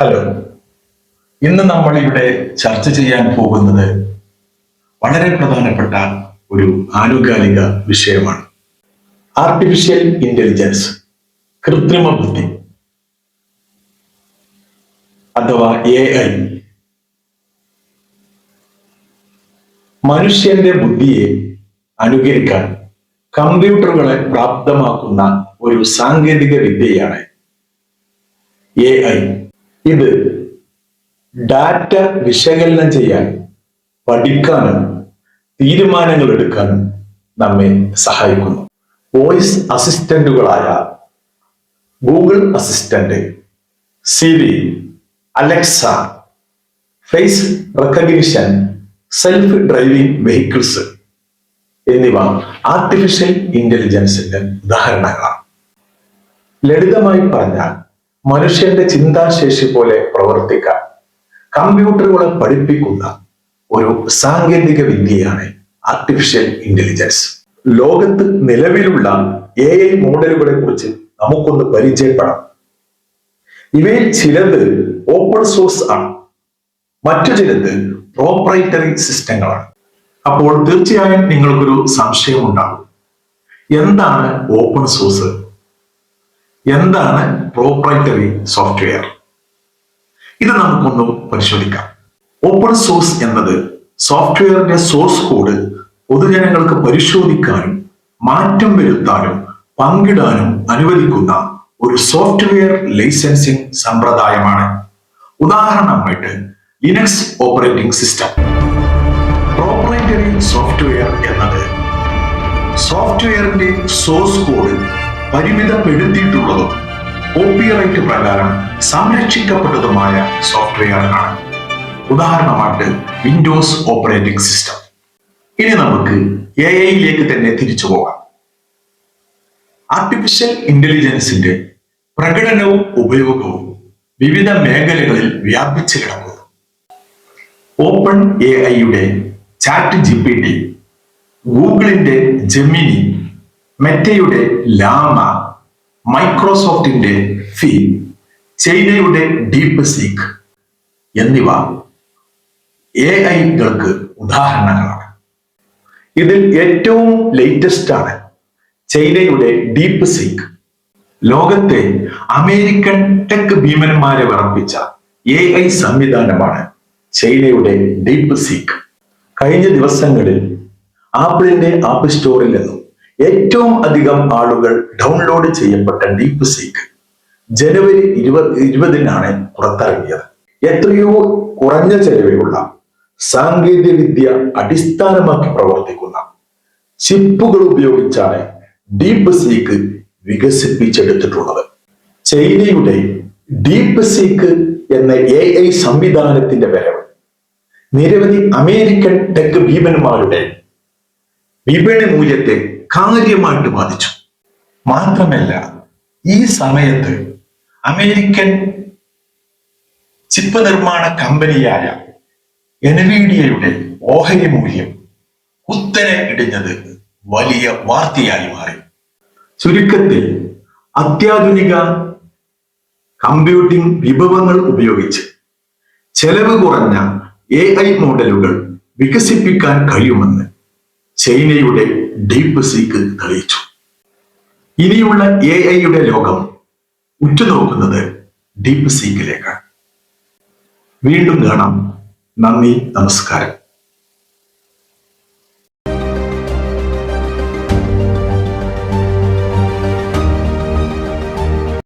Hello. ഇന്ന് നമ്മൾ ഇവിടെ ചർച്ച ചെയ്യാൻ പോകുന്നത് വളരെ പ്രധാനപ്പെട്ട ഒരു ആനുകാലിക വിഷയമാണ്. ആർട്ടിഫിഷ്യൽ ഇന്റലിജൻസ് കൃത്രിമ ബുദ്ധി അഥവാ എ ഐ മനുഷ്യന്റെ ബുദ്ധിയെ അനുകരിക്കാൻ കമ്പ്യൂട്ടറുകളെ പ്രാപ്തമാക്കുന്ന ഒരു സാങ്കേതിക വിദ്യയാണ് എ ഐ ഇത് ഡാറ്റ വിശകലനം ചെയ്യാൻ പഠിക്കാനും തീരുമാനങ്ങൾ എടുക്കാനും നമ്മെ സഹായിക്കുന്നു. Voice അസിസ്റ്റന്റുകളായ Google assistant Siri Alexa face recognition self driving vehicles എന്നിവ ആർട്ടിഫിഷ്യൽ ഇന്റലിജൻസിന്റെ ഉദാഹരണങ്ങളാണ്. ലളിതമായി പറഞ്ഞാൽ മനുഷ്യന്റെ ചിന്താശേഷി പോലെ പ്രവർത്തിക്കാൻ കമ്പ്യൂട്ടറുകളെ പഠിപ്പിക്കുന്ന ഒരു സാങ്കേതിക വിദ്യയാണ് ആർട്ടിഫിഷ്യൽ ഇന്റലിജൻസ് ലോകത്ത് നിലവിലുള്ള എ ഐ മോഡലുകളെ കുറിച്ച് നമുക്കൊന്ന് പരിചയപ്പെടാം. ഇവയിൽ ചിലത് ഓപ്പൺ സോഴ്സ് ആണ്. മറ്റു ചിലത് പ്രോപ്പറേറ്ററി സിസ്റ്റങ്ങളാണ് അപ്പോൾ തീർച്ചയായും നിങ്ങൾക്കൊരു സംശയം ഉണ്ടാകും എന്താണ് ഓപ്പൺ സോഴ്സ് എന്താണ് പ്രോപ്രൈറ്ററി സോഫ്റ്റ്വെയർ ഇത് നമുക്കൊന്ന് പരിശോധിക്കാം. ഓപ്പൺ സോഴ്സ് എന്നത് സോഫ്റ്റ്വെയറിന്റെ സോഴ്സ് കോഡ് പൊതുജനങ്ങൾക്ക് പരിശോധിക്കാനും മാറ്റം വരുത്താനും പങ്കിടാനും അനുവദിക്കുന്ന ഒരു സോഫ്റ്റ്വെയർ ലൈസൻസിംഗ് സമ്പ്രദായമാണ്. ഉദാഹരണമായിട്ട് Linux operating system proprietary software എന്നത് സോഫ്റ്റ്വെയറിന്റെ സോഴ്സ് കോഡ് പരിമിതപ്പെടുത്തിയിട്ടുള്ളതും കോപ്പിറൈറ്റ് പ്രകാരം സംരക്ഷിക്കപ്പെട്ടതുമായ സോഫ്റ്റ്വെയറാണ് ഉദാഹരണമായിട്ട് വിൻഡോസ് ഓപ്പറേറ്റിംഗ് സിസ്റ്റം ഇനി നമുക്ക് എ ഐയിലേക്ക് തന്നെ തിരിച്ചു പോകാം. ആർട്ടിഫിഷ്യൽ ഇന്റലിജൻസിന്റെ പ്രകടനവും ഉപയോഗവും വിവിധ മേഖലകളിൽ വ്യാപിച്ചു കിടക്കുന്നു. ഓപ്പൺ എ ഐയുടെ ചാറ്റ് ജി പി ടി ഗൂഗിളിന്റെ ജെമിനി മെറ്റയുടെ ലാമ മൈക്രോസോഫ്റ്റിന്റെ ഫി ചൈനയുടെ ഡീപ് സീക്ക് എന്നിവ എ ഐകൾക്ക് ഉദാഹരണങ്ങളാണ്. ഇതിൽ ഏറ്റവും ലേറ്റസ്റ്റ് ആണ് ചൈനയുടെ ഡീപ് സീക്ക്. ലോകത്തെ അമേരിക്കൻ ടെക് ഭീമന്മാരെ വിറപ്പിച്ച എ ഐ സംവിധാനമാണ് ചൈനയുടെ ഡീപ് സീക്ക്. കഴിഞ്ഞ ദിവസങ്ങളിൽ ആപ്പിളിന്റെ ആപ്പ് സ്റ്റോറിൽ നിന്നും ഏറ്റവും അധികം ആളുകൾ ഡൗൺലോഡ് ചെയ്യപ്പെട്ട ഡീപ് സീക്ക് ജനുവരി ഇരുപത് ഇരുപതിനാണ് പുറത്തിറങ്ങിയത്. എത്രയോ കുറഞ്ഞ ചെലവിലുള്ള സാങ്കേതിക വിദ്യ അടിസ്ഥാനമാക്കി പ്രവർത്തിക്കുന്ന ചിപ്പുകൾ ഉപയോഗിച്ചാണ് ഡീപ് സീക്ക് വികസിപ്പിച്ചെടുത്തിട്ടുള്ളത്. ചൈനയുടെ ഡീപ് സീക്ക് എന്ന എ ഐ സംവിധാനത്തിന്റെ വരവ് നിരവധി അമേരിക്കൻ ടെക് ഭീമന്മാരുടെ വിപണി മൂല്യത്തെ കാര്യമായിട്ട് ബാധിച്ചു. മാത്രമല്ല ഈ സമയത്ത് അമേരിക്കൻ ചിപ്പ് നിർമ്മാണ കമ്പനിയായ എൻവിഡിയയുടെ ഓഹരി മൂല്യം കുത്തനെ ഇടിഞ്ഞത് വലിയ വാർത്തയായി മാറി. ചുരുക്കത്തിൽ അത്യാധുനിക കമ്പ്യൂട്ടിംഗ് വിഭവങ്ങൾ ഉപയോഗിച്ച് ചെലവ് കുറഞ്ഞ എ ഐ മോഡലുകൾ വികസിപ്പിക്കാൻ കഴിയുമെന്ന് ചൈനയുടെ ഡീപ് സീക്ക് തെളിയിച്ചു. ഇനിയുള്ള എ ഐയുടെ ലോകം ഉറ്റുനോക്കുന്നത് ഡീപ് സീക്കിലേക്കാണ്. വീണ്ടും കാണാം. നന്ദി നമസ്കാരം.